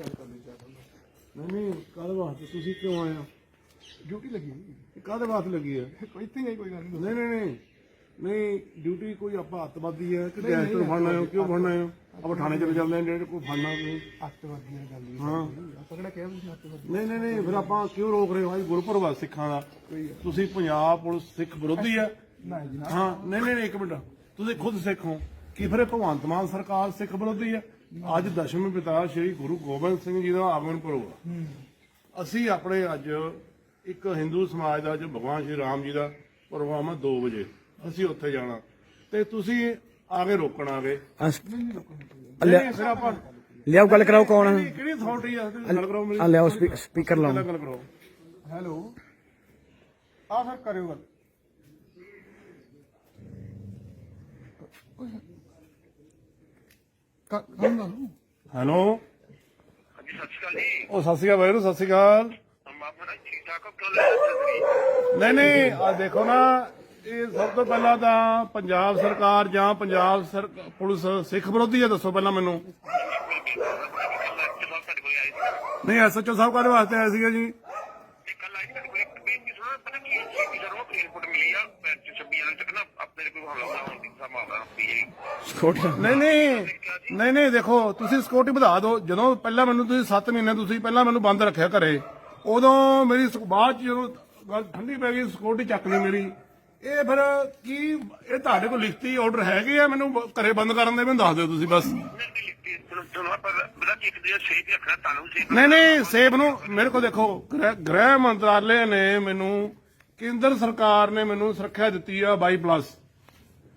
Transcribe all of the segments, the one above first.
ਗੱਲ ਕਰਨੀ ਚਾਹੁੰਦਾ ਨਹੀਂ ਨਹੀਂ ਕਾਹਦੇ ਵਾਸਤੇ ਤੁਸੀਂ ਕਿਉਂ ਆਏ ਹੋ? ਡਿਊਟੀ ਲੱਗੀ ਇਹ ਕਾਹਦੇ ਵਾਸਤੇ ਲੱਗੀ ਹੈ। ਕੋਈ ਇੱਥੇ ਹੀ ਕੋਈ ਗੱਲ ਨਹੀਂ। ਨਹੀਂ ਨਹੀਂ ਨਹੀਂ ਨਹੀਂ ਡਿਊਟੀ ਕੋਈ ਆਪਾਂ ਅੱਤਵਾਦੀ ਹੈ। ਕਿ ਨਹੀਂ, ਨਹੀਂ, ਗੈਂਗਸਟਰ ਫੜਨਾ ਹੈ ਕਿਉਂ ਫੜਨਾ ਹੈ? ਆਪਾਂ ਥਾਣੇ ਚਲੇ ਚੱਲਦੇ ਹਾਂ ਜਿਹੜੇ ਕੋਈ ਫੜਨਾ ਨਹੀਂ ਅੱਤਵਾਦੀ ਦੀ ਗੱਲ ਨਹੀਂ। ਹਾਂ। ਆਪਾਂ ਕਿਹੜਾ ਕਹਿ ਅੱਤਵਾਦੀ ਨਹੀਂ ਨਹੀਂ ਨਹੀਂ ਫਿਰ ਆਪਾਂ ਕਿਉਂ ਰੋਕ ਰਹੇ ਹੋ? ਭਾਈ ਗੁਰਪੁਰਬ ਸਿੱਖਾਂ ਦਾ। ਤੁਸੀਂ ਪੰਜਾਬ ਪੁਲਿਸ ਸਿੱਖ ਵਿਰੋਧੀ ਆ। ਨਾ ਜੀ ਨਾ। ਹਾਂ ਨਹੀਂ ਨਹੀਂ ਨਹੀਂ, ਇੱਕ ਮਿੰਟ। ਤੁਸੀਂ ਖੁਦ ਸਿੱਖ ਹੋ। ਕੀ ਫਿਰ ਇਹ ਭਗਵੰਤ ਮਾਨ ਸਰਕਾਰ ਸਿੱਖ ਵਿਰੋਧੀ ਆ? ਅੱਜ ਦਸ਼ਮੀ ਪਿਤਾ ਸ੍ਰੀ ਗੁਰੂ ਗੋਬਿੰਦ ਸਿੰਘ ਜੀ ਦਾ ਆਗਮਨ ਪੁਰਬ ਆ। ਅਸੀਂ ਆਪਣੇ ਅੱਜ ਇੱਕ ਹਿੰਦੂ ਸਮਾਜ ਦਾ ਜੋ ਭਗਵਾਨ ਸ਼੍ਰੀ ਰਾਮ ਜੀ ਦਾ ਪ੍ਰੋਗਰਾਮ ਆ 2 ਵਜੇ। ਅਸੀਂ ਉੱਥੇ ਜਾਣਾ। ਤੇ ਤੁਸੀਂ ਆ ਕੇ ਰੋਕਣ ਆ ਗਏ। ਨਹੀਂ ਫਿਰ ਆਪਾਂ ਲਿਆਓ ਗੱਲ ਕਰਾਓ ਕੌਣ ਆ? ਕਿਹੜੀ ਕਿਹੜੀ ਅਥਾਰਟੀ ਆ? ਤੁਸੀਂ ਗੱਲ ਕਰੋ ਮੇਰੀ। ਆ ਲਿਆਓ ਸਪੀ- ਸਪੀਕਰ ਲਾਓ। ਗੱਲ ਕਰੋ ਹੈਲੋ। ਆ ਸਰ ਕਰਿਓ ਗੱਲ। ਹੈਲੋ। ਹਾਂਜੀ ਸਤਿ ਸ਼੍ਰੀ ਅਕਾਲ ਜੀ। ਉਹ ਸਤਿ ਸ਼੍ਰੀ ਅਕਾਲ ਬਾਈ ਸਤਿ ਸ਼੍ਰੀ ਅਕਾਲ। ਮਾਪਣਾ ਠੀਕ ਠਾਕ ਹੋ? ਕਿਉਂ ਲੈ ਜਾਂਦੇ ਨਹੀਂ ਨਹੀਂ ਆ ਦੇਖੋ ਨਾ ਇਹ ਸਭ ਤੋਂ ਪਹਿਲਾਂ ਤਾਂ ਪੰਜਾਬ ਸਰਕਾਰ ਜਾਂ ਪੰਜਾਬ ਪੁਲਿਸ ਸਿੱਖ ਵਿਰੋਧੀ ਹੈ ਦੱਸੋ ਪਹਿਲਾਂ ਮੈਨੂੰ। ਨਹੀਂ ਐਸਐਚਓ ਸਾਹਿਬ ਕਾਹਦੇ ਵਾਸਤੇ ਆਏ ਸੀਗੇ ਜੀ? ਤੇ ਕੱਲ ਆਏ ਤੁਹਾਡੇ ਕੋਲ ਇੱਕ ਬੇਨਤੀ ਸੁਣਾ ਪਤਾ ਕੀ ਹੈ ਜੀ ਜਦੋਂ ਰਿਪੋਰਟ ਮਿਲੀ ਆ 26 ਜਨਮ ਤੱਕ ਨਾ ਆਪਣੇ ਕੋਈ ਹਮਲਾ ਹੋਣ ਦੀ ਸੰਭਾਵਨਾ ਹੁੰਦੀ ਹੈ। ਨਹੀਂ ਨਹੀਂ ਨਹੀਂ ਨਹੀਂ, ਦੇਖੋ, ਤੁਸੀਂ ਸਿਕਿਉਰਿਟੀ ਵਧਾ ਦਿਓ। ਜਦੋਂ ਪਹਿਲਾਂ ਮੈਨੂੰ ਤੁਸੀਂ 7 ਮਹੀਨੇ ਤੁਸੀਂ ਪਹਿਲਾਂ ਮੈਨੂੰ ਬੰਦ ਰੱਖਿਆ ਘਰੇ, ਉਦੋਂ ਮੇਰੀ ਸਕ- ਬਾਅਦ ਚ ਜਦੋਂ ਗੱਲ ਠੰਡੀ ਪੈ ਗਈ ਸਿਕਿਉਰਿਟੀ ਚੱਕ ਲਈ ਮੇਰੀ। ਇਹ ਫਿਰ ਕੀ, ਇਹ ਤੁਹਾਡੇ ਕੋਲ ਲਿਖਤੀ ਆਰਡਰ ਹੈਗੇ ਆ? ਮੈਨੂੰ ਬ- ਘਰੇ ਬੰਦ ਕਰਨ ਦੇ ਮੈਨੂੰ ਦੱਸ ਦਿਓ ਤੁਸੀਂ, ਬਸ। ਨਹੀਂ ਨਹੀਂ ਲਿਖਤੀ ਤੁਹਾਨੂੰ ਪਰ ਬੜਾ ਇੱਕ ਦੇ ਸੇਫ ਰੱਖਣਾ ਤੁਹਾਨੂੰ ਸੇਫ ਨਹੀਂ ਨਹੀਂ ਸੇਬ ਨੂੰ, ਮੇਰੇ ਕੋਲ ਦੇਖੋ, ਗ੍ਰਹਿ ਗ੍ਰਹਿ ਮੰਤਰਾਲੇ ਨੇ ਮੈਨੂੰ, ਕੇਂਦਰ ਸਰਕਾਰ ਨੇ ਮੈਨੂੰ ਸੁਰੱਖਿਆ ਦਿੱਤੀ ਆ 22 ਪਲੱਸ।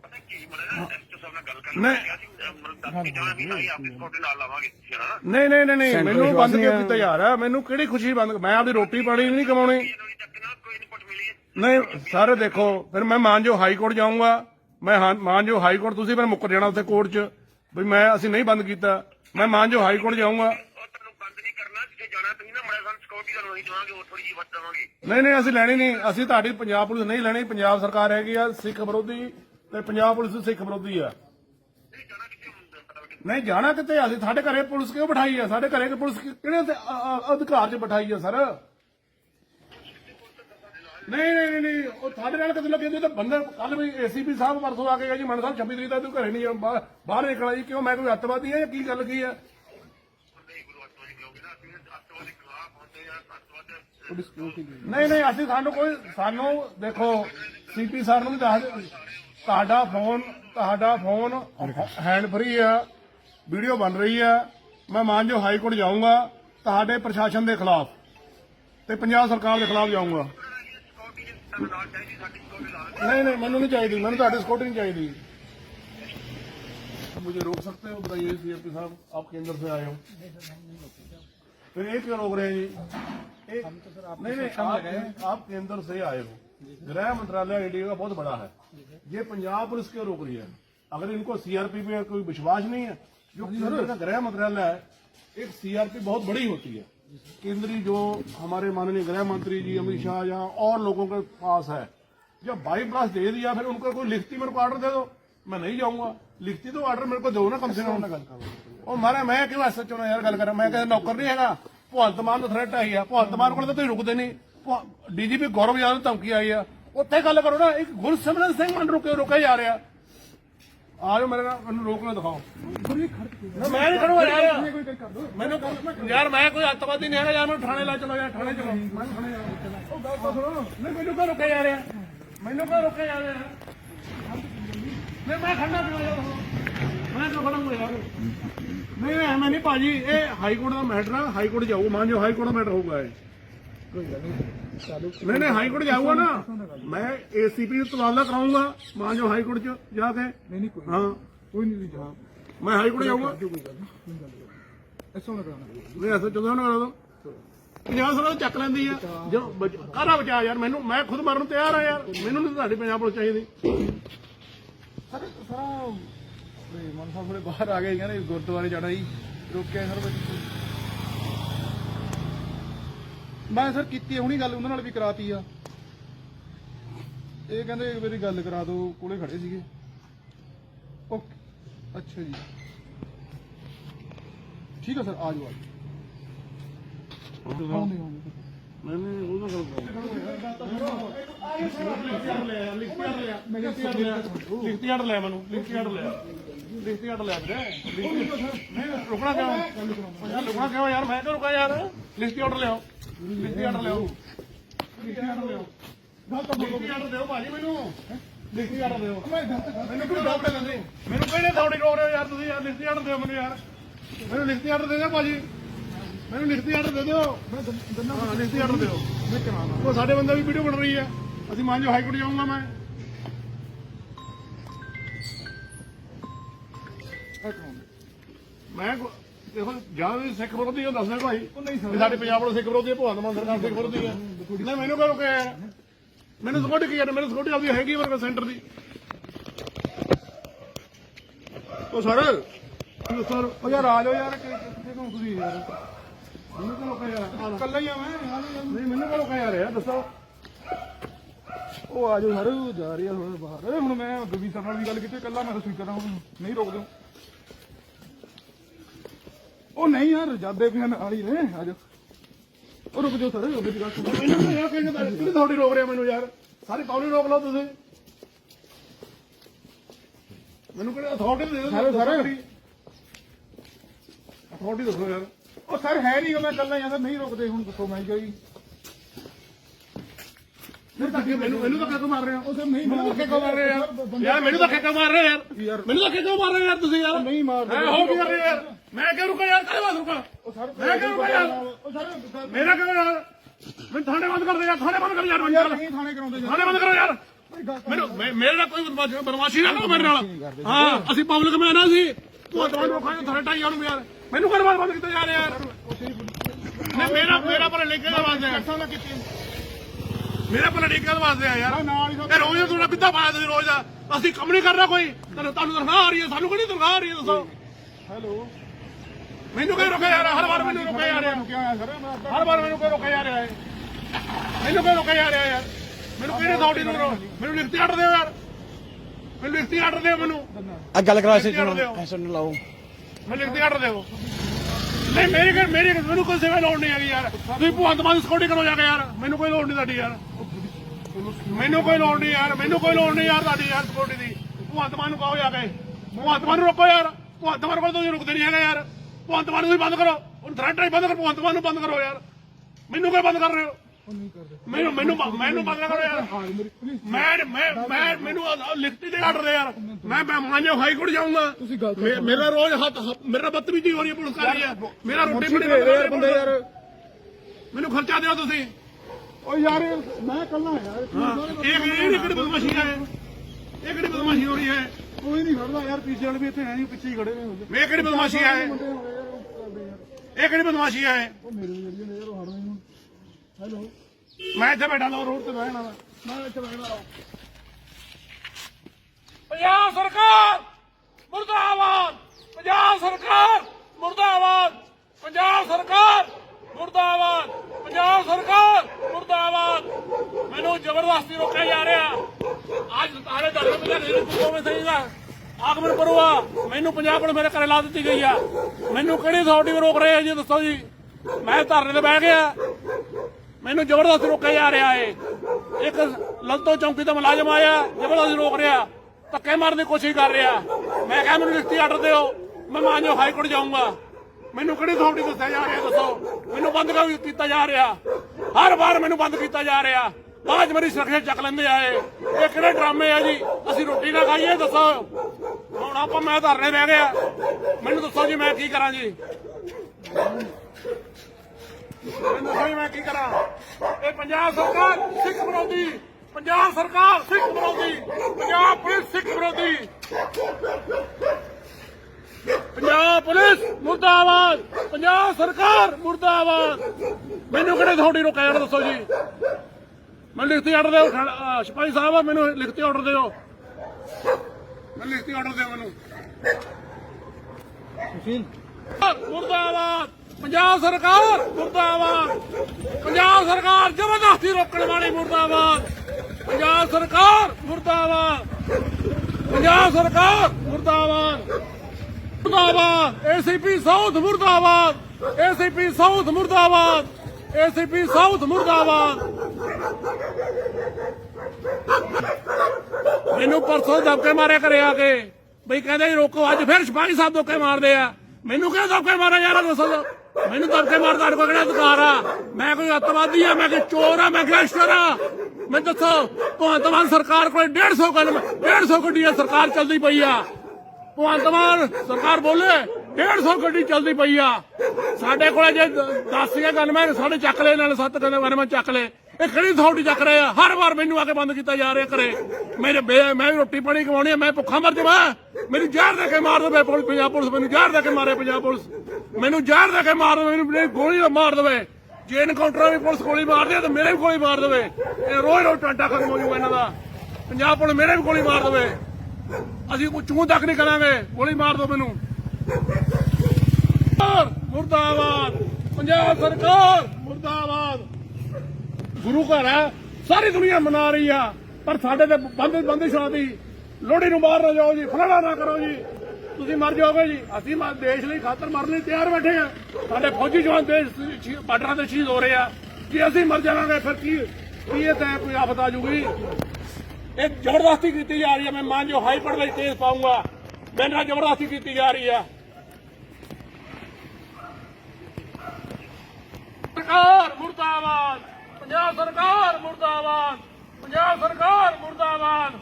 ਪਤਾ ਕੀ ਮੜਾ ਨਹੀਂ। ਨਹੀਂ ਨਹੀਂ ਨਹੀਂ ਮੈਨੂੰ ਬੰਦ ਕਿਉਂ। ਕੀਤਾ ਯਾਰ? ਮੈਨੂੰ ਕਿਹੜੀ ਖੁਸ਼ੀ ਬੰਦ ਮੈਂ ਆਪਦੀ ਰੋਟੀ ਪਾਣੀ ਨਹੀਂ ਕਮਾਉਣੀ। ਨਹੀਂ ਸਾਰੇ ਦੇਖੋ ਫਿਰ ਮੈਂ ਮਾਨਜੋ ਹਾਈ ਕੋਰਟ ਜਾਊਂਗਾ। ਮੈਂ ਮਾਨਜੋ ਹਾਈ ਕੋਰਟ ਤੁਸੀਂ ਫਿਰ ਮੁੱਕਰ ਜਾਣਾ ਉੱਥੇ ਕੋਰਟ 'ਚ। ਵੀ ਮੈਂ ਅਸੀਂ ਨਹੀਂ ਬੰਦ ਕੀਤਾ। ਮੈਂ ਮਾਨਜੋ ਹਾਈ ਕੋਰਟ ਜਾਊਂਗਾ। ਨਹੀਂ ਨਹੀਂ ਅਸੀਂ ਲੈਣੀ ਨਹੀਂ। ਅਸੀਂ ਤੁਹਾਡੀ ਪੰਜਾਬ ਪੁਲਿਸ ਨਹੀਂ ਲੈਣੀ। ਪੰਜਾਬ ਸਰਕਾਰ ਹੈਗੀ ਆ ਸਿੱਖ ਵਿਰੋਧੀ ਤੇ ਪੰਜਾਬ ਪੁਲਿਸ ਸਿੱਖ ਵਿਰੋਧੀ ਆ ਨਹੀਂ ਜਾਣਾ ਕਿੱਥੇ ਹੁੰਦਾ ਪਤਾ ਲੱਗੇ ਨਹੀਂ ਜਾਣਾ ਕਿੱਥੇ ਅਸੀਂ ਸਾਡੇ ਘਰੇ ਪੁਲਿਸ ਕਿਉਂ ਬਿਠਾਈ ਆ? ਸਾਡੇ ਘਰੇ ਪੁਲਿਸ ਕਿਹੜੇ ਅਧਿ- ਅ- ਅਧਿਕਾਰ 'ਚ ਬਿਠਾਈ ਆ ਸਰ? ਨਹੀਂ ਨਹੀਂ ਨਹੀਂ, ਨਹੀਂ ਉਹ ਤੁਹਾਡੇ ਨਾਲ ਕਿਤੇ ਲੱਗੇ ਤਾਂ ਬੰਦੇ ਕੱਲ ਵੀ ਏਸੀਪੀ ਸਾਹਿਬ ਪਰਸੋਂ ਆ ਕੇ ਗਿਆ ਜੀ ਮਨ ਸਾਹਿਬ 26 ਤਰੀਕ ਤੱਕ ਤੂੰ ਘਰੇ ਨਹੀਂ ਆ ਬਾਹਰ ਬਾਹਰ ਨਿਕਲਾ ਜੀ ਕਿਉਂ? ਮੈਂ ਕੋਈ ਅੱਤਵਾਦੀ ਆ ਜਾਂ ਕੀ ਗੱਲ ਕੀ ਆ? ਨਹੀਂ ਦੀ ਨਹੀਂ ਨਹੀਂ ਅਸੀਂ ਸਾਨੂੰ ਕੋਈ ਸਾਨੂੰ ਦੇਖੋ ਸੀਪੀ ਸਰ ਨੂੰ ਵੀ ਦੱਸ ਦਿਓ ਤੁਹਾਡਾ ਫੋਨ ਤੁਹਾਡਾ ਫੋਨ ਹੈਂਡ ਫ੍ਰੀ ਆ। ਵੀਡੀਓ ਬਣ ਰਹੀ ਆ ਮੈਂ ਮਾਨਜੋ ਹਾਈ ਕੋਰਟ ਜਾਊਂਗਾ ਤੁਹਾਡੇ ਪ੍ਰਸ਼ਾਸਨ ਦੇ ਖਿਲਾਫ ਤੇ ਪੰਜਾਬ ਸਰਕਾਰ ਦੇ ਖਿਲਾਫ ਜਾਊਂਗਾ ਸਿਕਿਉਰਿਟੀ ਦੇ ਸਾਨੂੰ ਨਾਲ ਚਾਹੀਦੀ ਸਾਡੀ ਸਿਕਿਉਰਿਟੀ ਲਾ नहीं नहीं मैंने नहीं चाहिए मैंने तो स्कूटी नहीं चाहिए मुझे रोक सकते हो बताइए सीएपी साहब आप केंद्र से आए हो फिर ये क्यों रोक रहे हैं जी एक नहीं नहीं आप, आप केंद्र से आए हो गृह मंत्रालय इंडिया का बहुत बड़ा है ये पंजाब पुलिस क्यों रोक रही है अगर इनको सीआरपी पे कोई विश्वास नहीं है जो केंद्र का गृह मंत्रालय है एक सीआरपी बहुत बड़ी होती है केंद्रीय जो हमारे माननीय गृह मंत्री जी अमित शाह या और लोगों के पास है जब बाई प्लस दे दिया फिर उनको कोई लिखती मेरे को ऑर्डर दे दो मैं नहीं जाऊंगा लिखती तो ऑर्डर मेरे को दो ना कम से कम ਉਹ ਮਾਰੇ ਮੈਂ ਕਿਉਂ ਐਸਾ ਚੋਂ ਯਾਰ ਗੱਲ ਕਰਾਂ ਮੈਂ ਕਹਿੰਦਾ ਨੌਕਰ ਨਹੀਂ ਹੈਗਾ ਭਗਵੰਤ ਮਾਨ ਦਾ ਥ੍ਰੈਟ ਆਈ ਆ ਭਗਵੰਤ ਮਾਨ ਕੋਲ ਤਾਂ ਤੁਸੀਂ ਰੁਕਦੇ ਨਹੀਂ ਡੀਜੀਪੀ ਗੌਰਵ ਯਾਦਵ ਨੂੰ ਧਮਕੀ ਆਈ ਆ ਉੱਥੇ ਗੱਲ ਕਰੋ ਨਾ ਇੱਕ ਗੁਰਸਿਮਰਨ ਸਿੰਘ ਮੈਨੂੰ ਰੁਕੇ ਰੁਕਿਆ ਜਾ ਰਿਹਾ ਆ ਜਾਓ ਮੇਰੇ ਨਾਲ ਮੈਨੂੰ ਰੋਕ ਨਾ ਦਿਖਾਓ। ਨਾ, ਮੈਂ ਨਹੀਂ ਖੜੂਗਾ ਯਾਰ। ਮੈਨੂੰ ਯਾਰ ਮੈਂ ਕੋਈ ਅੱਤਵਾਦੀ ਨਹੀਂ ਹੈਗਾ ਯਾਰ ਮੈਨੂੰ ਥਾਣੇ ਲੈ ਚਲੋ ਯਾਰ ਥਾਣੇ ਚਲੋ। ਉਹ ਗੱਲ ਤਾਂ ਸੁਣੋ। ਨਹੀਂ ਮੈਨੂੰ ਕਿਉਂ ਰੁਕਿਆ ਜਾ ਰਿਹਾ? ਮੈਨੂੰ ਕਿਉਂ ਰੁਕਿਆ ਜਾ ਰਿਹਾ? ਨਹੀਂ ਮੈਂ ਖੜਨਾ ਕਿਉਂ ਯਾਰ? ਮੈਂ ਕਿਉਂ ਖੜਾਂਗਾ ਯਾਰ? ਨਹੀਂ ਮੈਂ ਨਹੀਂ ਭਾਜੀ ਇਹ ਹਾਈ ਕੋਰਟ ਦਾ ਮੈਟਰ ਆ। ਹਾਈ ਕੋਰਟ ਜਾਊਗਾ ਮੰਨ ਜੋ ਹਾਈ ਕੋਰਟ ਦਾ ਮੈਟਰ ਹੋਊਗਾ ਇਹ। ਨਹੀਂ। ਨਹੀਂ ਹਾਈ ਕੋਰਟ ਜਾਊਗਾ ਨਾ। ਮੈਂ ਏਸੀਪੀ ਨੂੰ ਤਬਾਦਲਾ ਕਰਾਉਂਗਾ ਮੰਨ ਜੋ ਹਾਈ ਕੋਰਟ ਚ ਜਾ ਕੇ। ਨਹੀਂ ਨਹੀਂ ਕੋਈ ਹਾਂ। ਕੋਈ ਨਹੀਂ ਜਾ ਮੈਂ ਹਾਈ ਕੋਰਟ ਜਾਊਗਾ। ਕੋਈ ਗੱਲ ਨਹੀਂ ਐਸਾ ਨਾ ਕਰਾਣਾ ਨਹੀਂ ਐਸਾ ਜਦੋਂ ਨਾ ਕਰਾ ਦੋ। ਪੰਜਾਬ ਸਰਕਾਰ ਚੱਕ ਲੈਂਦੀ ਆ। ਜੋ ਕਾਹਦਾ ਬਚਾ ਯਾਰ? ਮੈਨੂੰ ਮੈਂ ਖੁਦ ਮਰਨ ਨੂੰ ਤਿਆਰ ਆ ਯਾਰ। ਮੈਨੂੰ ਨਹੀਂ ਤੁਹਾਡੀ ਪੰਜਾਬ ਪੁਲਿਸ ਚਾਹੀਦੀ। ਸਰ ਸਾਰਾ ਮਨ ਸਾਹਿਬ ਬਾਹਰ ਆ ਗਏ ਕਹਿੰਦੇ ਗੁਰਦੁਆਰੇ ਜਾਣਾ ਜੀ। ਰੋਕਿਆ ਸਰ ਮੈਂ ਸਰ ਕੀਤੀ ਹੁਣੀ ਗੱਲ ਉਹਨਾਂ ਨਾਲ ਵੀ ਕਰਾਤੀ ਆ। ਇਹ ਕਹਿੰਦੇ ਮੇਰੀ ਗੱਲ ਕਰਾ ਦਿਓ ਕੋਲੇ ਖੜੇ ਸੀਗੇ। ਓਕੇ ਅੱਛਾ ਜੀ। ਠੀਕ ਆ ਸਰ ਆ ਜਾਓ ਆ ਜਾਓ। ਨਹੀਂ ਨਹੀਂ ਉਹ ਤਾਂ ਗੱਲ ਲਿਖਤੀ ਆਰਡਰ ਲੈ ਮੈਨੂੰ ਲਿਖਤੀ ਆਰਡਰ ਲੈ। ਲਿਖਤੀ ਆਰਡਰ ਲੈ ਵੀਰੇ ਨਹੀਂ ਰੁਕਣਾ ਕਿਉਂ? ਰੁਕਣਾ ਕਿਉਂ ਯਾਰ? ਮੈਂ ਕਿਉਂ ਰੁਕਾ ਯਾਰ? ਲਿਖਤੀ ਆਰਡਰ ਲਿਆਓ। ਲਿਖਤੀ ਆਰਡਰ ਲਿਆਓ। ਲਿਖਤੀ ਆਰਡਰ ਲਿਆਓ। ਲਿਖਤੀ ਆਰਡਰ ਦਿਓ ਭਾਜੀ ਮੈਨੂੰ। ਲਿਖਤੀ ਆਰਡਰ ਦਿਓ। ਮੈਨੂੰ ਕੋਈ ਡਾਕਟਰ ਦਿੰਦੇ ਮੈਨੂੰ ਕਿਹੜੇ ਥੋੜੀ ਰੋਕ ਰਹੇ ਹੋ ਯਾਰ ਤੁਸੀਂ? ਯਾਰ ਲਿਖਤੀ ਆਰਡਰ ਦਿਓ ਮੈਨੂੰ ਯਾਰ। ਮੈਨੂੰ ਲਿਖਤੀ ਆਰਡਰ ਦੇ ਦਿਓ ਭਾਜੀ। ਮੈਨੂੰ ਲਿਖਤੀ ਆਰਡਰ ਦੇ ਦਿਓ। ਹਾਂ ਲਿਖਤੀ ਆਰਡਰ ਦਿਓ। ਉਹ ਸਾਡੇ ਬੰਦੇ ਵੀ ਵੀਡੀਓ ਬਣ ਰਹੀ ਹੈ। ਅਸੀਂ ਮੰਨ ਜੋ ਹਾਈ ਕੋਰਟ ਜਾਊਂਗਾ ਮੈਂ। ਮੈਂ ਦੇਖੋ ਜਾਂ ਵੀ ਸਿੱਖ ਵਿਰੋਧੀ ਹੋ ਦੱਸਣਾ ਭਾਈ। ਵੀ ਸਾਡੇ ਪੰਜਾਬ ਵਾਲੇ ਸਿੱਖ ਵਿਰੋਧੀ ਹੈ ਭਗਵੰਤ ਮਾਨ ਸਰਕਾਰ ਸਿੱਖ ਵਿਰੋਧੀ ਹੈ ਨਹੀਂ ਮੈਨੂੰ ਕਹੋ ਕਿ ਮੈਨੂੰ ਸਕੋਟੀ ਕੀ ਯਾਰ ਮੈਨੂੰ ਸਕੋਟੀ ਆਪਦੀ ਹੈਗੀ ਵਰਗਾ ਸੈਂਟਰ ਦੀ। ਉਹ ਸਰ ਉਹ ਸਰ ਉਹ ਯਾਰ ਆ ਜਾਓ ਯਾਰ ਕਿੱਥੇ ਨੂੰ ਤੁਸੀਂ ਯਾਰ? ਮੈਨੂੰ ਕਹੋ ਕਿ ਯਾਰ ਕੱਲਾ ਹੀ ਆ ਮੈਂ ਨਹੀਂ ਮੈਨੂੰ ਕਹੋ ਕਿ ਯਾਰ ਯਾਰ ਦੱਸੋ। ਉਹ ਆ ਜਾਓ ਸਰ ਜਾ ਰਹੀ ਆ ਥੋੜਾ ਬਾਹਰ। ਹੁਣ ਮੈਂ ਗਵੀ ਸਰ ਨਾਲ ਵੀ ਗੱਲ ਕੀਤੀ ਕੱਲਾ ਮੈਂ ਸਪੀਕਰ ਨਾਲ ਨਹੀਂ ਰੋਕ ਦਿਓ ਉਹ ਨਹੀਂ ਯਾਰ ਜਾਦੇ ਵੀ ਨਾਲ ਹੀ ਨੇ ਆ ਜਾਓ। ਉਹ ਰੁਕ ਜਾਓ ਸਰ ਉਹਦੀ ਗੱਲ ਸੁਣੋ ਮੈਨੂੰ ਯਾਰ ਕਿਹਨੇ ਤਾਂ ਕਿਹਨੇ ਥੋੜੀ ਰੋਕ ਰਿਹਾ ਮੈਨੂੰ ਯਾਰ? ਸਾਰੀ ਪੌੜੀ ਰੋਕ ਲਓ ਤੁਸੀਂ। ਮੈਨੂੰ ਕਿਹੜੇ ਅਥਾਰਟੀ ਦੇ ਦਿਓ ਸਰ, ਸਰ। ਅਥਾਰਟੀ ਦੱਸੋ ਯਾਰ। ਉਹ ਸਰ ਹੈ ਨਹੀਂ ਮੈਂ ਕੱਲਾ ਹੀ ਸਰ ਨਹੀਂ ਰੁਕਦੇ ਹੁਣ ਦੱਸੋ ਮੈਂ ਜਾਈ? ਮੈਨੂੰ ਮੈਨੂੰ ਤਾਂ ਕਿਉਂ ਮਾਰ ਰਹੇ ਹੋ। ਉਹ ਸਰ ਨਹੀਂ ਮੈਨੂੰ ਕਿਉਂ ਮਾਰ ਰਹੇ ਯਾਰ। ਯਾਰ ਮੈਨੂੰ ਧੱਕੇ ਕਿਉਂ ਮਾਰ ਰਹੇ ਯਾਰ। ਮੈਨੂੰ ਧੱਕੇ ਕਿਉਂ ਮਾਰ ਰਹੇ ਯਾਰ ਤੁਸੀਂ ਯਾਰ। ਨਹੀਂ ਹੋ ਕੀ ਕਰ ਰਹੇ ਯਾਰ। ਮੈਂ ਕਿਉਂ ਰੁਕਾ ਯਾਰ? ਕਾਹਦੇ ਵਾਸਤੇ ਰੁਕਾ? ਮੈਂ ਕਿਉਂ ਰੁਕਾ ਯਾਰ? ਮੇਰਾ ਕਿਉਂ ਯਾਰ? ਮੈਨੂੰ ਥਾਣੇ ਬੰਦ ਕਰ ਦੇ ਯਾਰ, ਥਾਣੇ ਬੰਦ ਕਰ ਯਾਰ ਮੈਨੂੰ ਯਾਰ ਥਾਣੇ ਕਰਾਉਂਦੇ ਥਾਣੇ ਬੰਦ ਕਰੋ ਯਾਰ। ਮੈਨੂੰ ਮੇਰੇ ਨਾਲ ਕੋਈ ਬਦਮਾਸ਼ੀ ਨਾ ਕਰੋ ਮੇਰੇ ਨਾਲ। ਹਾਂ, ਅਸੀਂ ਪਬਲਿਕ ਮੈਂ ਨਾ ਸੀ। ਤੂੰ ਤੁਹਾਨੂੰ ਰੋਕਾਂਗੇ ਥਾਣੇ ਟਾਈ ਜਾਣੂ ਯਾਰ। ਮੈਨੂੰ ਕਰ ਬੰਦ ਕੀਤਾ ਜਾ ਰਿਹਾ ਯਾਰ? ਨਹੀਂ ਮੇਰਾ ਮੇਰਾ ਪਰ ਲਿਖੇ ਦਾ ਵਾਸਤੇ ਮੇਰਾ ਪਰ ਲਿਖੇ ਦਾ ਵਾਸਤੇ ਆ ਯਾਰ। ਇਹ ਰੋਜ਼ ਤੁਹਾਡਾ ਕਿੱਦਾਂ ਪਾਇਆ ਤੁਸੀਂ ਰੋਜ਼ ਦਾ। ਅਸੀਂ ਕੰਮ ਨਹੀਂ ਕਰਨਾ ਕੋਈ। ਤੁਹਾਨੂੰ ਤੁਹਾਨੂੰ ਤਨਖਾਹ ਆ ਰਹੀ ਹੈ, ਸਾਨੂੰ ਕਿਹੜੀ ਤਨਖਾਹ ਆ ਰਹੀ ਹੈ ਦੱਸੋ? ਹੈਲੋ ਮੈਨੂੰ ਕਿਉਂ ਰੋਕਿਆ ਯਾਰ ਹਰ ਵਾਰ ਮੈਨੂੰ ਰੋਕਿਆ ਜਾ ਰਿਹਾ। ਹਰ ਵਾਰ ਮੈਨੂੰ ਕਿਉਂ ਰੋਕਿਆ ਜਾ ਰਿਹਾ ਹੈ ਮੈਨੂੰ ਕਿਉਂ ਰੋਕਿਆ ਜਾ ਰਿਹਾ ਯਾਰ? ਮੈਨੂੰ ਕਿਹੜੇ ਅਥਾਰਟੀ ਨੂੰ ਮੈਨੂੰ ਲਿਖਤੀ ਆਰਡਰ ਦਿਓ ਯਾਰ। ਮੈਨੂੰ ਲਿਖਤੀ ਆਰਡਰ ਦਿਓ ਮੈਨੂੰ। ਆ ਗੱਲ ਕਰਾ ਐਸੇ ਨੂੰ ਲਾਓ। ਮੈਨੂੰ ਲਿਖਤੀ ਆਰਡਰ ਦਿਓ। ਨਹੀਂ ਮੇਰੀ ਗੱਲ ਮੇਰੀ ਮੈਨੂੰ ਕੋਈ ਸੇਵਾ ਲੋੜ ਨਹੀਂ ਹੈਗੀ ਯਾਰ। ਤੁਸੀਂ ਭਗਵੰਤ ਮਾਨ ਦੀ ਸਿਕਿਉਰਿਟੀ ਕਰੋ ਜਾ ਕੇ ਯਾਰ। ਮੈਨੂੰ ਕੋਈ ਲੋੜ ਨਹੀਂ ਤੁਹਾਡੀ ਯਾਰ। ਮੈਨੂੰ ਕੋਈ ਲੋੜ ਨਹੀਂ ਯਾਰ। ਮੈਨੂੰ ਕੋਈ ਲੋੜ ਨਹੀਂ ਯਾਰ ਤੁਹਾਡੀ ਯਾਰ ਸਿਕਿਉਰਿਟੀ ਦੀ। ਭਗਵੰਤ ਮਾਨ ਨੂੰ ਕਹੋ ਜਾ ਕੇ। ਭਗਵੰਤ ਮਾਨ ਨੂੰ ਰੋਕੋ ਯਾਰ। ਭਗਵੰਤ ਮਾਨ ਕੋਲ ਤੁਸੀਂ ਰੁਕਦੇ ਨਹੀਂ ਹੈਗਾ ਯਾਰ। ਭਗਵੰਤ ਮਾਨ ਨੂੰ ਵੀ ਬੰਦ ਕਰੋ। ਹੁਣ ਥਰਡ ਟਰਾਈ ਬੰਦ ਕਰੋ ਭਗਵੰਤ ਮਾਨ ਨੂੰ ਬੰਦ ਕਰੋ ਯਾਰ। ਮੈਨੂੰ ਕੋਈ ਬੰਦ ਕਰ ਰਹੇ ਹੋ? ਮੈਨੂੰ ਮੈਨੂੰ ਮੈਨੂੰ ਬੰਦ ਕਰੋ ਯਾਰ। ਮੈਂ ਮੈਂ ਮੈਂ ਮੈਨੂੰ ਲਿਖਤੀ ਦੇ ਆਰਡਰ ਦੇ ਯਾਰ। ਮੈਂ ਮੈਂ ਮਾਨਿਓ ਹਾਈ ਕੋਰਟ ਜਾਊਂਗਾ। ਮੇ- ਮੇਰਾ ਰੋਜ਼ ਹੱਥ ਮੇਰਾ ਬਦਤਮੀਜ਼ੀ ਹੋ ਰਹੀ ਹੈ ਪੁਲਿਸ ਕਰ ਰਹੀ ਹੈ ਮੇਰਾ ਰੋਟੀ ਬਣੀ ਯਾਰ ਬੰਦੇ ਯਾਰ। ਮੈਨੂੰ ਖਰਚਾ ਦਿਓ ਤੁਸੀਂ। ਉਹ ਯਾਰ ਮੈਂ ਕੱਲਾ ਯਾਰ। ਇਹ ਕਿਹੜੀ ਬਦਮਾਸ਼ੀ ਹੈ? ਇਹ ਕਿਹੜੀ ਬਦਮਾਸ਼ੀ ਹੋ ਰਹੀ ਹੈ? ਕੋਈ ਨਹੀਂ ਖੜਦਾ ਯਾਰ ਪੀਛੇ ਵਾਲੇ ਵੀ ਇੱਥੇ ਹੈ ਨਹੀਂ ਪਿੱਛੇ ਹੀ ਖੜੇ ਨੇ ਇਹ ਕਿਹੜੀ ਬਦਮਾਸ਼ੀ ਹੈ ਬੰਦੇ ਹੋ ਗਏ ਯਾਰ ਉਹ ਕਰਦੇ ਯਾਰ ਇਹ ਕਿਹੜੀ ਬਦਮਾਸ਼ੀ ਹੈ ਉਹ ਮੇਰੇ ਜਰੀਏ ਨੇ ਯਾਰ ਉਹ ਹੜਦੇ ਹੁਣ। ਹੈਲੋ ਮੈਂ ਇੱਥੇ ਬੈਠਾ ਲਾ ਰੋਡ ਤੇ ਬਹਿਣਾ ਵਾ ਮੈਂ ਇੱਥੇ ਬੈਠਾ ਪੰਜਾਬ ਸਰਕਾਰ ਮੁਰਦਾਬਾਦ। ਪੰਜਾਬ ਸਰਕਾਰ ਮੁਰਦਾਬਾਦ। ਪੰਜਾਬ ਸਰਕਾਰ ਮੁਰਦਾਬਾਦ। ਪੰਜਾਬ ਸਰਕਾਰ ਮੁਰਦਾਬਾਦ। ਮੈਨੂੰ ਜ਼ਬਰਦਸਤੀ ਰੋਕਿਆ ਜਾ ਰਿਹਾ। ਅੱਜ ਤਾਰੇ ਦਰਦ ਵਿੱਚ ਨਹੀਂ ਕੋਵੇਂ ਸਹੀਗਾ ਆਗਮਨ ਕਰਵਾ ਮੈਨੂੰ ਪੰਜਾਬ ਪੁਲਿਸ ਮੇਰੇ ਘਰੇ ਲਾ ਦਿੱਤੀ ਗਈ ਆ। ਮੈਨੂੰ ਕਿਹੜੀ ਅਥਾਰਟੀ ਰੋਕ ਰਹੇ ਆ ਜੀ, ਦੱਸੋ ਜੀ। ਮੈਂ ਧਰਨੇ ਤੇ ਬਹਿ ਗਿਆ। ਮੈਨੂੰ ਜ਼ਬਰਦਸਤ ਰੋਕਿਆ ਜਾ ਰਿਹਾ ਏ। ਇੱਕ ਲਲਤੋ ਚੌਂਕੀ ਦਾ ਮੁਲਾਜ਼ਮ ਆਇਆ, ਜ਼ਬਰਦਸਤ ਰੋਕ ਰਿਹਾ। ਧੱਕੇ ਮਾਰਨ ਦੀ ਕੋਸ਼ਿਸ਼ ਕਰ ਰਿਹਾ। ਮੈਂ ਕਿਹਾ, ਮੈਨੂੰ ਲਿਖਤੀ ਆਰਡਰ ਦਿਓ। ਮੈਂ ਮਾਨਯੋਗ ਹਾਈ ਕੋਰਟ ਜਾਊਂਗਾ। ਮੈਨੂੰ ਕਿਹੜੀ ਅਥਾਰਟੀ ਦੱਸਿਆ ਜਾ ਰਿਹਾ, ਦੱਸੋ। ਮੈਨੂੰ ਬੰਦ ਕੀਤਾ ਜਾ ਰਿਹਾ? ਹਰ ਵਾਰ ਮੈਨੂੰ ਬੰਦ ਕੀਤਾ ਜਾ ਰਿਹਾ। ਬਾਅਦ 'ਚ ਮੇਰੀ ਸੁਰੱਖਿਆ ਚੱਕ ਲੈਂਦੇ ਆਏ ਇਹ। ਕਿਹੜੇ ਡਰਾਮੇ ਆ ਜੀ? ਅਸੀਂ ਰੋਟੀ ਨਾ ਖਾਈਏ, ਦੱਸੋ। ਹੁਣ ਆਪਾਂ ਮੈਂ ਧਰਨੇ ਬਹਿ ਗਿਆ। ਮੈਨੂੰ ਦੱਸੋ ਜੀ, ਮੈਂ ਕੀ ਕਰਾਂ ਜੀ? ਮੈਨੂੰ ਦੱਸੋ ਜੀ, ਮੈਂ ਕੀ ਕਰਾਂ? ਇਹ ਪੰਜਾਬ ਸਰਕਾਰ ਸਿੱਖ ਵਿਰੋਧੀ, ਪੰਜਾਬ ਸਰਕਾਰ ਸਿੱਖ ਵਿਰੋਧੀ, ਪੰਜਾਬ ਪੁਲਿਸ ਸਿੱਖ ਵਿਰੋਧੀ। ਪੰਜਾਬ ਪੁਲਿਸ ਮੁਰਦਾਬਾਦ, ਪੰਜਾਬ ਸਰਕਾਰ ਮੁਰਦਾਬਾਦ। ਮੈਨੂੰ ਕਿਹੜੇ ਤੁਹਾਡੀ ਰੋਕਿਆ ਦੱਸੋ ਜੀ? ਮੈਨੂੰ ਲਿਖਤੀ ਆਰਡਰ ਦਿਓ ਸਿਪਾਹੀ ਸਾਹਿਬ ਮੈਨੂੰ ਲਿਖਤੀ ਆਰਡਰ ਦਿਓ। ਮੈਨੂੰ ਲਿਖਤੀ ਆਰਡਰ ਦਿਓ ਮੈਨੂੰ। ਮੁਰਦਾਬਾਦ ਪੰਜਾਬ ਸਰਕਾਰ ਮੁਰਦਾਬਾਦ ਪੰਜਾਬ ਸਰਕਾਰ ਜ਼ਬਰਦਸਤੀ ਰੋਕਣ ਵਾਲੀ ਮੁਰਦਾਬਾਦ ਪੰਜਾਬ ਸਰਕਾਰ ਮੁਰਦਾਬਾਦ ਪੰਜਾਬ ਸਰਕਾਰ ਮੁਰਦਾਬਾਦ ਮੁਰਦਾਬਾਦ ਏਸੀਪੀ ਸਾਊਥ ਮੁਰਦਾਬਾਦ ਏਸੀਪੀ ਸਾਊਥ ਮੁਰਦਾਬਾਦ ਏਸੀਪੀ ਸਾਊਥ ਮੁਰਦਾਬਾਦ ਮੈਨੂੰ ਪਰਸੋਂ ਦਬਕੇ ਮਾਰਿਆ ਕਰੇ ਆ ਕੇ। ਬਈ ਕਹਿੰਦੇ ਜੀ ਰੋਕੋ, ਅੱਜ ਫਿਰ ਸਿਪਾਹੀ ਸਾਹਿਬ ਦਬਕੇ ਮਾਰਦੇ ਆ। ਮੈਨੂੰ ਕਿਉਂ ਦਬਕੇ ਮਾਰਿਆ ਯਾਰ ਦੱਸੋ ਮੈਨੂੰ ਦਬਕੇ ਮਾਰਦਾ ਤੁਹਾਡੇ ਕਿਹੜਾ ਅਧਿਕਾਰ ਆ? ਮੈਂ ਕੋਈ ਅੱਤਵਾਦੀ ਆ, ਮੈਂ ਕੋਈ ਚੋਰ ਆ, ਮੈਂ ਗੈਂਗਸਟਰ ਆ। ਮੈਂ ਦੱਸੋ, ਭਗਵੰਤ ਮਾਨ ਸਰਕਾਰ ਕੋਲ 150 ਗੱਲ 150 ਗੱਡੀਆਂ ਸਰਕਾਰ ਚੱਲਦੀ ਪਈ ਆ। ਭਗਵੰਤ ਮਾਨ ਸਰਕਾਰ ਬੋਲੇ 150 ਗੱਡੀ ਚੱਲਦੀ ਪਈ ਆ। ਸਾਡੇ ਕੋਲ ਜੇ 10 ਗਿਆ ਗਨਮੈਨ, ਸਾਡੇ ਚੱਕ ਲਏ, ਨਾਲ ਸੱਤ ਗਨਮੈਨ ਚੱਕ ਲਏ। ਇਹ ਕਿਹੜੀ ਅਥਾਰਟੀ ਚੱਕ ਰਹੇ ਆ? ਹਰ ਵਾਰ ਮੈਨੂੰ ਆ ਕੇ ਬੰਦ ਕੀਤਾ ਜਾ ਰਿਹਾ ਕਰੇ ਮੇਰੇ ਬੇ- ਮੈਂ ਵੀ ਰੋਟੀ ਪਾਣੀ ਕਮਾਉਣੀ ਆ, ਮੈਂ ਭੁੱਖਾ ਮਰ ਜਾਵਾਂ। ਮੈਨੂੰ ਜ਼ਹਿਰ ਦੇ ਕੇ ਮਾਰ ਦੇਵੇ ਪੁਲਿਸ ਪੰਜਾਬ ਪੁਲਿਸ ਮੈਨੂੰ ਜ਼ਹਿਰ ਦੇ ਕੇ ਮਾਰੇ, ਪੰਜਾਬ ਪੁਲਿਸ। ਮੈਨੂੰ ਜ਼ਹਿਰ ਦੇ ਕੇ ਮਾਰ ਦੇਵੇ ਮੈਨੂੰ ਮੇਰੀ ਗੋਲੀ ਨਾਲ ਮਾਰ ਦੇਵੇ। ਜੇ ਇਨਕਾਊਂਟਰ ਵੀ ਪੁਲਿਸ ਗੋਲੀ ਮਾਰਦੀ ਆ ਤਾਂ ਮੇਰੇ ਵੀ ਗੋਲੀ ਮਾਰ ਦੇਵੇ। ਇਹ ਰੋਜ਼ ਰੋਜ਼ ਟਾਂਟਾ ਖਤਮ ਹੋ ਜਾਊਗਾ ਇਹਨਾਂ ਦਾ। ਪੰਜਾਬ ਪੁਲਿਸ ਮੇਰੇ ਵੀ ਗੋਲੀ ਮਾਰ ਦੇਵੇ। ਅਸੀਂ ਕੋਈ ਚੂੰ ਤੱਕ ਨਹੀਂ ਕਰਾਂਗੇ। ਗੋਲੀ ਮਾਰ ਦਿਓ ਮੈਨੂੰ। ਮੁਰਦਾਬਾਦ! ਪੰਜਾਬ ਸਰਕਾਰ ਮੁਰਦਾਬਾਦ! ਗੁਰੂ ਘਰ ਹੈ ਸਾਰੀ ਦੁਨੀਆ ਮਨਾ ਰਹੀ ਆ, ਪਰ ਸਾਡੇ ਤੇ ਬੰਦ ਬੰਦਿਸ਼ ਆਦੀ ਲੋਹੜੀ ਨੂੰ ਬਾਹਰ ਨਾ ਜਾਓ ਜੀ, ਫਲਾਣਾ ਨਾ ਕਰੋ ਜੀ। ਤੁਸੀਂ ਮਰ ਜਾਓਗੇ ਜੀ। ਅਸੀਂ ਮਰ ਦੇਸ਼ ਲਈ ਖਾਤਰ ਮਰਨ ਲਈ ਤਿਆਰ ਬੈਠੇ ਆ। ਸਾਡੇ ਫੌਜੀ ਜਵਾਨ ਦੇਸ਼ ਸ਼ਹੀ- ਬਾਰਡਰਾਂ ਤੇ ਸ਼ਹੀਦ ਹੋ ਰਹੇ ਆ। ਕਿ ਅਸੀਂ ਮਰ ਜਾਵਾਂਗੇ, ਫਿਰ ਕੀ ਕੀ ਇਹ ਤੇ ਕੋਈ ਆਫਤ ਆ ਜੂਗੀ ਇਹ ਜ਼ਬਰਦਸਤੀ ਕੀਤੀ ਜਾ ਰਹੀ ਹੈ ਮੈਂ ਮਾਂ ਜੋ ਹਾਈ ਪੜ ਲਈ ਤੇਜ਼ ਪਾਉਂਗਾ ਮੇਰੇ ਨਾਲ ਜ਼ਬਰਦਸਤੀ ਕੀਤੀ ਜਾ ਰਹੀ ਹੈ ਸਰਕਾਰ ਮੁਰਦਾਬਾਦ। ਪੰਜਾਬ ਸਰਕਾਰ ਮੁਰਦਾਬਾਦ, ਪੰਜਾਬ ਸਰਕਾਰ ਮੁਰਦਾਬਾਦ।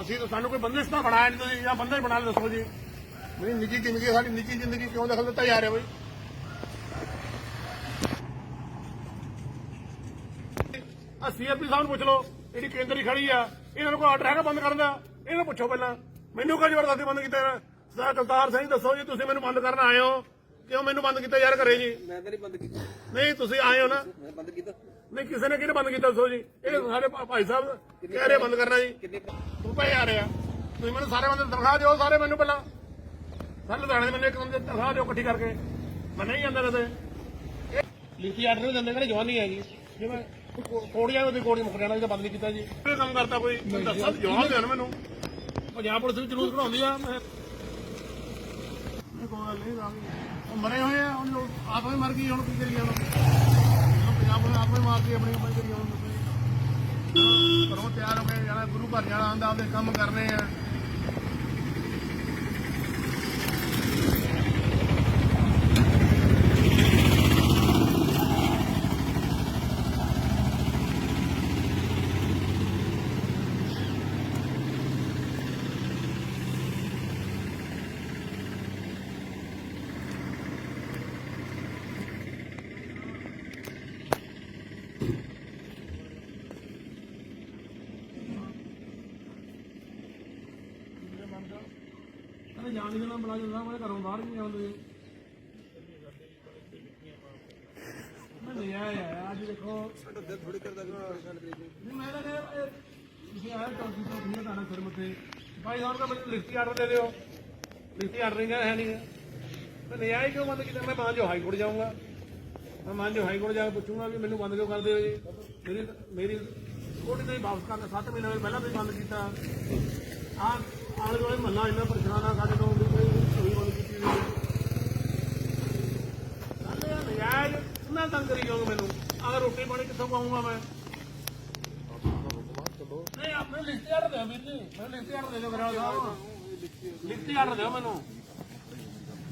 ਅਸੀਂ ਤਾਂ ਸਾਨੂੰ ਕੋਈ ਬੰਦਿਸ਼ ਤਾਂ ਬਣਾਇਆ ਨਹੀਂ ਤੁਸੀਂ, ਜਾਂ ਬੰਦੇ ਬਣਾ ਲਓ ਦੱਸੋ ਜੀ। ਮੇਰੀ ਨਿੱਜੀ ਜ਼ਿੰਦਗੀ ਸਾਡੀ ਨਿੱਜੀ ਜ਼ਿੰਦਗੀ ਕਿਉਂ ਦਖਲ ਦਿੱਤਾ ਜਾ ਰਿਹਾ ਬਈ? ਆ ਸੀਆਰਪੀ ਸਾਹਿਬ ਨੂੰ ਪੁੱਛ ਲਓ, ਜਿਹੜੀ ਕੇਂਦਰੀ ਖੜੀ ਆ, ਇਹਨਾਂ ਨੂੰ ਕੋਈ ਆਰਡਰ ਹੈਗਾ ਬੰਦ ਕਰਨ ਦਾ? ਇਹਨਾਂ ਨੂੰ ਪੁੱਛੋ ਪਹਿਲਾਂ। ਮੈਨੂੰ ਕਿਉਂ ਜ਼ਬਰਦਸਤੀ ਬੰਦ ਕੀਤਾ ਸਰਦਾਰ ਕਲਤਾਰ ਸਿੰਘ ਦੱਸੋ ਜੀ ਤੁਸੀਂ ਮੈਨੂੰ ਬੰਦ ਕਰਨ ਆਏ ਹੋ? ਕਿਉਂ ਮੈਨੂੰ ਬੰਦ ਕੀਤਾ ਯਾਰ ਘਰੇ ਜੀ? ਮੈਂ ਤਾਂ ਨਹੀਂ ਬੰਦ ਕੀਤਾ। ਨਹੀਂ ਤੁਸੀਂ ਆਏ ਹੋ ਨਾ? ਮੈਂ ਬੰਦ ਕੀਤਾ। ਨਹੀਂ ਕਿਸੇ ਨੇ ਕਿਹਨੇ ਬੰਦ ਕੀਤਾ ਦੱਸੋ ਜੀ? ਇਹ ਸਾਡੇ ਭਾ- ਭਾਈ ਸਾਹਿਬ ਕਹਿ ਰਹੇ ਬੰਦ ਕਰਨਾ ਜੀ। ਕਿੰਨੇ ਤੂੰ ਪਏ ਆ ਰਿਹਾ। ਤੁਸੀਂ ਮੈਨੂੰ ਸਾਰੇ ਬੰਦੇ ਤਨਖਾਹ ਦਿਓ ਸਾਰੇ ਮੈਨੂੰ ਪਹਿਲਾਂ। ਸਾਰੇ ਲੁਧਿਆਣੇ ਦੇ ਮੈਨੂੰ ਇੱਕ ਬੰਦੇ ਤਨਖਾਹ ਦਿਓ ਇਕੱਠੀ ਕਰਕੇ। ਮੈਂ ਨਹੀਂ ਜਾਂਦਾ ਰਤੇ ਲਿਖਤੀ ਆਰਡਰ ਨਹੀਂ ਦਿੰਦੇ ਕਹਿੰਦੇ ਜਵਾਨੀ ਹੈਗੀ। ਜਿਵੇਂ ਕੋੜੀਆਂ ਦੀ ਕੋੜੀ ਮੁੱਕ ਜਾਣਾ ਇਹਦਾ ਬੰਦ ਨਹੀਂ ਕੀਤਾ ਜੀ। ਇਹ ਕੰਮ ਕਰਤਾ ਕੋਈ? ਮੈਨੂੰ ਦੱਸੋ ਜਵਾਬ ਦੇਣ ਮੈਨੂੰ। ਪੰਜਾਬ ਪੁਲਿਸ ਵੀ ਜਲੂਸ ਕਢਾਉਂਦੀ ਆ ਮੈਂ ਇਹ ਕੋਈ ਗੱਲ ਨਹੀਂ ਰਾਗੀ ਉਹ ਮਰੇ ਹੋਏ ਆ ਹੁਣ ਲੋਕ ਆਪ ਮਰ ਗਈ, ਹੁਣ ਕੀ ਕਰੀ ਹੁਣ? ਪੰਜਾਬ ਪੁਲਿਸ ਆਪ ਮਾਰਦੀ ਆਪਣੀ ਆਪਣੀ ਕਰੀ ਹੁਣ। ਕਰੋ ਤਿਆਰ ਹੋ ਕੇ ਜਾਣਾ, ਗੁਰੂ ਘਰ ਜਾਣਾ ਆਂਦਾ ਆਪਦੇ ਕੰਮ ਕਰਨੇ ਆ ਕਹਿੰਦੇ ਜਾਣ ਨਹੀਂ ਦੇਣਾ ਬਣਾ ਜਾਂਦਾ ਮੈਂ ਘਰੋਂ ਬਾਹਰ ਨਹੀਂ ਮੈਂ ਨਹੀਂ ਆਇਆ ਅੱਜ ਦੇਖੋ। ਸਾਡਾ ਦਿਲ ਥੋੜੀ ਕਰਦਾ ਨਹੀਂ ਮੈਂ ਤਾਂ ਕਿਹਾ ਇਹ ਤੁਸੀਂ ਆਇਆ ਚੌਕੀ ਤੋਂ ਕਿੰਨੇ ਦਾਣਾ ਸਿਰ ਮੱਥੇ। ਭਾਈ ਸਾਹਿਬ ਦਾ ਮੈਨੂੰ ਲਿਖਤੀ ਆਰਡਰ ਦੇ ਦਿਓ। ਲਿਖਤੀ ਆਰਡਰ ਨਹੀਂ ਹੈ ਨਹੀਂ। ਮੈਂ ਨਹੀਂ ਆਇਆ ਕਿਉਂ ਬੰਦ ਕੀਤਾ? ਮੈਂ ਮਾਂ ਜੋ ਹਾਈ ਕੋਰਟ ਜਾਊਂਗਾ। ਮੈਂ ਮਾਂ ਜੋ ਹਾਈ ਕੋਰਟ ਜਾ ਕੇ ਪੁੱਛੂੰਗਾ ਵੀ ਮੈਨੂੰ ਬੰਦ ਕਿਉਂ ਕਰਦੇ ਹੋ ਜੀ? ਮੇਰੀ ਮੇਰੀ ਕੋਰਟ ਨੇ ਵਾਪਸ ਕਰਨਾ। 7 ਮਹੀਨੇ ਹੋਏ ਪਹਿਲਾਂ ਵੀ ਬੰਦ ਕੀਤਾ। ਆ ਆਲੇ ਦੁਆਲੇ ਮਹੱਲਾ ਇੰਨਾ ਪਰੇਸ਼ਾਨ ਆ ਸਾਡੇ ਤੋਂ ਵੀ ਕੋਈ ਸਹੀ ਬੰਦ ਕੀਤੀ ਹੋਈ ਨਾਲੇ ਆ ਨਜਾਇਜ਼ ਕਿੰਨਾ ਤੰਗ ਕਰੀ ਜਾਓਗੇ ਮੈਨੂੰ ਅਗਰ ਰੋਟੀ ਪਾਣੀ ਕਿੱਥੋਂ ਪਾਉਂਗਾ ਮੈਂ ਨਹੀਂ ਆਪਣੇ ਲਿਖਤੀ ਆਰਡਰ ਦਿਓ ਵੀਰ ਜੀ ਮੈਨੂੰ ਲਿਖਤੀ ਆਰਡਰ ਦੇ ਦਿਓ ਕਰਾ ਸਾਹਿਬ ਲਿਖਤੀ ਆਰਡਰ ਦਿਓ ਮੈਨੂੰ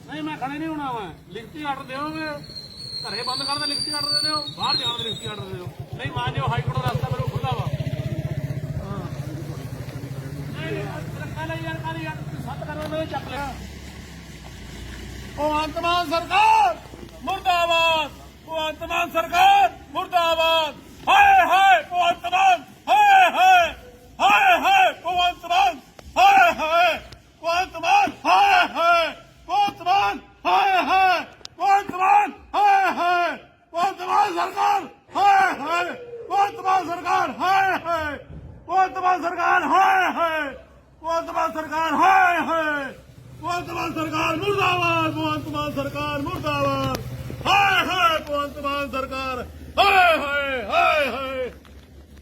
ਨਹੀਂ ਮੈਂ ਖੜੇ ਨਹੀਂ ਹੋਣਾ ਮੈਂ ਲਿਖਤੀ ਆਰਡਰ ਦਿਓਗੇ ਘਰੇ ਬੰਦ ਕਰਨ ਦਾ ਲਿਖਤੀ ਆਰਡਰ ਦੇ ਦਿਓ ਬਾਹਰ ਜਾਣ ਦਾ ਲਿਖਤੀ ਆਰਡਰ ਦੇ ਦਿਓ ਨਹੀਂ ਮਾਨ ਜੋ ਹਾਈ ਕੋਰਟ ਦਾ ਰਸਤਾ ਮੈਨੂੰ ਖੁੱਲਾ ਵਾ ਭਗਵੰਤ ਮਾਨ ਸਰਕਾਰ, ਮੁਰਦਾਬਾਦ। ਭਗਵੰਤ ਮਾਨ ਸਰਕਾਰ, ਮੁਰਦਾਬਾਦ। ਹਾਏ ਹਾਏ, ਭਗਵੰਤ ਮਾਨ, ਹਾਏ ਹਾਏ। ਹਾਏ